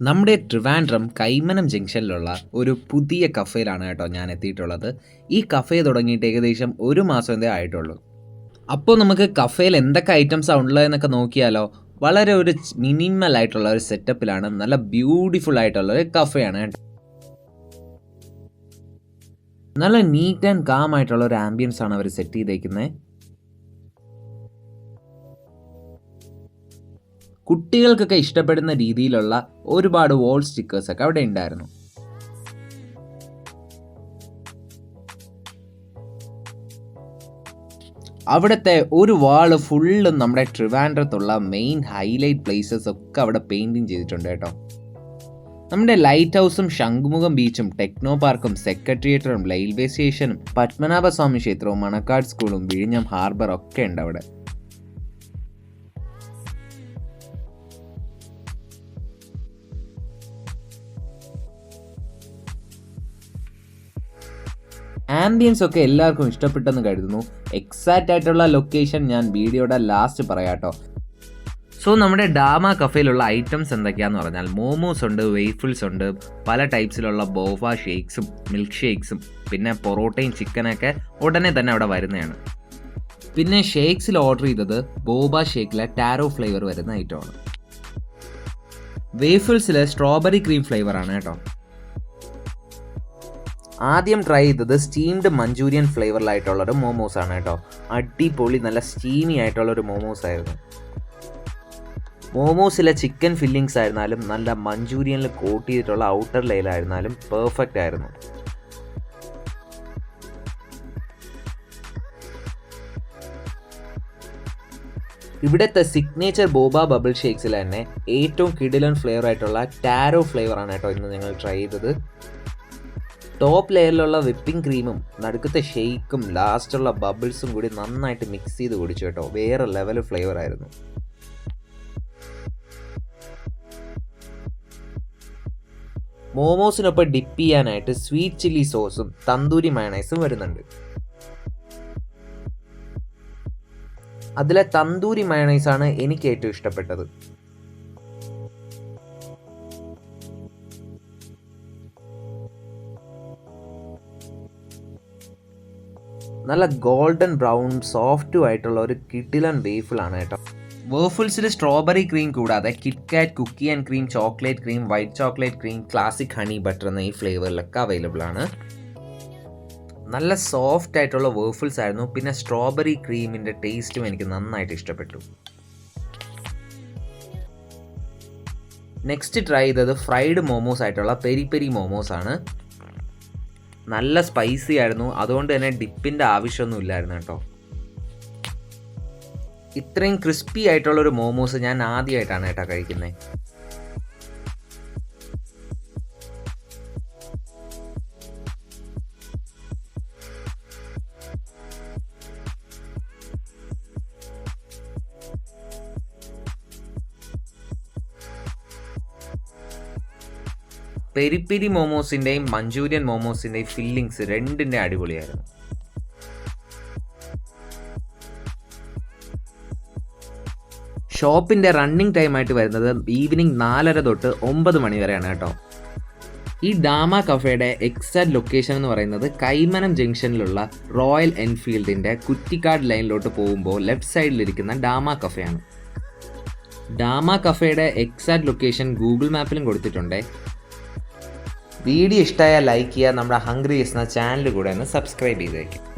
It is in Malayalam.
നമ്മുടെ ട്രിവാൻഡ്രം കൈമനം ജംഗ്ഷനിലുള്ള ഒരു പുതിയ കഫേയിലാണ് കേട്ടോ ഞാൻ എത്തിയിട്ടുള്ളത്. ഈ കഫേ തുടങ്ങിയിട്ട് ഏകദേശം ഒരു മാസം എന്തേ ആയിട്ടുള്ളൂ. അപ്പോൾ നമുക്ക് കഫേയിൽ എന്തൊക്കെ ഐറ്റംസ് ഐറ്റംസാണ് ഉള്ളതെന്നൊക്കെ നോക്കിയാലോ വളരെ ഒരു മിനിമൽ ആയിട്ടുള്ള ഒരു സെറ്റപ്പിലാണ് നല്ല ബ്യൂട്ടിഫുൾ ആയിട്ടുള്ള ഒരു കഫേയാണ് നല്ല നീറ്റ് ആൻഡ് കാം ആയിട്ടുള്ള ഒരു ആംബിയൻസ് ആണ് അവർ സെറ്റ് ചെയ്തേക്കുന്നത് കുട്ടികൾക്കൊക്കെ ഇഷ്ടപ്പെടുന്ന രീതിയിലുള്ള ഒരുപാട് വോൾ സ്റ്റിക്കേഴ്സൊക്കെ അവിടെ ഉണ്ടായിരുന്നു. അവിടുത്തെ ഒരു വാൾ ഫുള്ളും നമ്മുടെ ട്രിവാൻഡ്രത്തുള്ള മെയിൻ ഹൈലൈറ്റ് പ്ലേസസ് ഒക്കെ അവിടെ പെയിന്റിങ് ചെയ്തിട്ടുണ്ട് കേട്ടോ. നമ്മുടെ ലൈറ്റ് ഹൗസും ശംഖുമുഖം ബീച്ചും ടെക്നോ പാർക്കും സെക്രട്ടേറിയറ്ററും റെയിൽവേ സ്റ്റേഷനും പത്മനാഭസ്വാമി ക്ഷേത്രവും മണക്കാട് സ്കൂളും വിഴിഞ്ഞം ഹാർബർ ഒക്കെ ഉണ്ട് അവിടെ. ആംബിയൻസ് ഒക്കെ എല്ലാവർക്കും ഇഷ്ടപ്പെട്ടെന്ന് കരുതുന്നു. എക്സാക്റ്റ് ആയിട്ടുള്ള ലൊക്കേഷൻ ഞാൻ വീഡിയോയുടെ ലാസ്റ്റ് പറയാട്ടോ. സോ നമ്മുടെ ഡാമ കഫേയിലുള്ള ഐറ്റംസ് എന്തൊക്കെയാന്ന് പറഞ്ഞാൽ മോമോസ് ഉണ്ട് വെയ്ഫിൾസ് ഉണ്ട് പല ടൈപ്സിലുള്ള ബോഫ ഷേക്സും മിൽക്ക് ഷേക്സും പിന്നെ പൊറോട്ടയും ചിക്കനൊക്കെ ഉടനെ തന്നെ അവിടെ വരുന്നതാണ്. പിന്നെ ഷേക്സിൽ ഓർഡർ ചെയ്തത് ബോബ ഷേക്കിലെ ടാരോ ഫ്ലേവർ വരുന്ന ഐറ്റമാണ് വേഫിൾസിലെ സ്ട്രോബെറി ക്രീം ഫ്ലേവർ ആണ് കേട്ടോ. ആദ്യം ട്രൈ ചെയ്തത് സ്റ്റീംഡ് മഞ്ചൂരിയൻ ഫ്ലേവറിലായിട്ടുള്ളൊരു മോമോസ് ആണ് കേട്ടോ. അടിപൊളി നല്ല സ്റ്റീമി ആയിട്ടുള്ളൊരു മോമോസ് ആയിരുന്നു. മോമോസിലെ ചിക്കൻ ഫില്ലിങ്സ് ആയിരുന്നാലും നല്ല മഞ്ചൂരിയനിൽ കോട്ട് ചെയ്തിട്ടുള്ള ഔട്ടർ ലെയിലായിരുന്നാലും പെർഫെക്റ്റ് ആയിരുന്നു. ഇവിടുത്തെ സിഗ്നേച്ചർ ബോബ ബബിൾ ഷേക്സിൽ തന്നെ ഏറ്റവും കിടിലൻ ഫ്ലേവർ ആയിട്ടുള്ള ടാരോ ഫ്ലേവർ ആണ് കേട്ടോ ഇന്ന് ഞങ്ങൾ ട്രൈ ചെയ്തത്. ടോപ്പ് ലെയറിലുള്ള വിപ്പിംഗ് ക്രീമും നടുക്കത്തെ ഷെയ്ക്കും ലാസ്റ്റുള്ള ബബിൾസും കൂടി നന്നായിട്ട് മിക്സ് ചെയ്ത് കുടിച്ചു കേട്ടോ. വേറെ ലെവൽ ഫ്ലേവർ ആയിരുന്നു. മോമോസിനൊപ്പം ഡിപ്പ് ചെയ്യാനായിട്ട് സ്വീറ്റ് ചില്ലി സോസും തന്തൂരി മയണൈസും വരുന്നുണ്ട്. അതിലെ തന്തൂരി മയണൈസാണ് എനിക്ക് ഏറ്റവും ഇഷ്ടപ്പെട്ടത്. നല്ല ഗോൾഡൻ ബ്രൗൺ സോഫ്റ്റും ആയിട്ടുള്ള ഒരു കിട്ടിലൻ വേഫിളാണ് കേട്ടോ. വേഫിൾസിൽ സ്ട്രോബെറി ക്രീം കൂടാതെ KitKat cookie and cream chocolate cream white chocolate cream classic honey butter എന്ന ഈ ഫ്ലേവറിലൊക്കെ അവൈലബിൾ ആണ്. നല്ല സോഫ്റ്റ് ആയിട്ടുള്ള വേഫിൾസ് ആയിരുന്നു. പിന്നെ സ്ട്രോബെറി ക്രീമിന്റെ ടേസ്റ്റും എനിക്ക് നന്നായിട്ട് ഇഷ്ടപ്പെട്ടു. നെക്സ്റ്റ് ട്രൈ ചെയ്തത് ഫ്രൈഡ് മോമോസ് ആയിട്ടുള്ള പെരി പെരി മോമോസ് ആണ്. നല്ല സ്പൈസി ആയിരുന്നു. അതുകൊണ്ട് തന്നെ ഡിപ്പിന്റെ ആവശ്യമൊന്നും ഇല്ലായിരുന്നു കേട്ടോ. ഇത്രയും ക്രിസ്പി ആയിട്ടുള്ളൊരു മോമോസ് ഞാൻ ആദ്യമായിട്ടാണ് കേട്ടോ കഴിക്കുന്നത് പെരി പെരി മോമോസിന്റെയും മഞ്ചൂരിയൻ മോമോസിന്റെയും ഫില്ലിങ്സ് രണ്ടിന്റെ അടിപൊളിയായിരുന്നു. ഷോപ്പിന്റെ റണ്ണിങ് ടൈം ആയിട്ട് വരുന്നത് ഈവനിങ് നാലര തൊട്ട് ഒമ്പത് മണി വരെയാണ് കേട്ടോ. ഈ ഡാമ കഫേയുടെ എക്സാക്ട് ലൊക്കേഷൻ എന്ന് പറയുന്നത് കൈമനം ജംഗ്ഷനിലുള്ള റോയൽ എൻഫീൽഡിന്റെ കുറ്റിക്കാട് ലൈനിലോട്ട് പോകുമ്പോൾ ലെഫ്റ്റ് സൈഡിലിരിക്കുന്ന ഡാമ കഫേയാണ്. ഡാമ കഫേയുടെ എക്സാക്ട് ലൊക്കേഷൻ ഗൂഗിൾ മാപ്പിലും കൊടുത്തിട്ടുണ്ട്. വീഡിയോ ഇഷ്ടമായാൽ ലൈക്ക് ചെയ്യുക. നമ്മുടെ ഹംഗ്രി എന്ന ചാനൽ കൂടെ ഒന്ന് സബ്സ്ക്രൈബ് ചെയ്തേക്കും.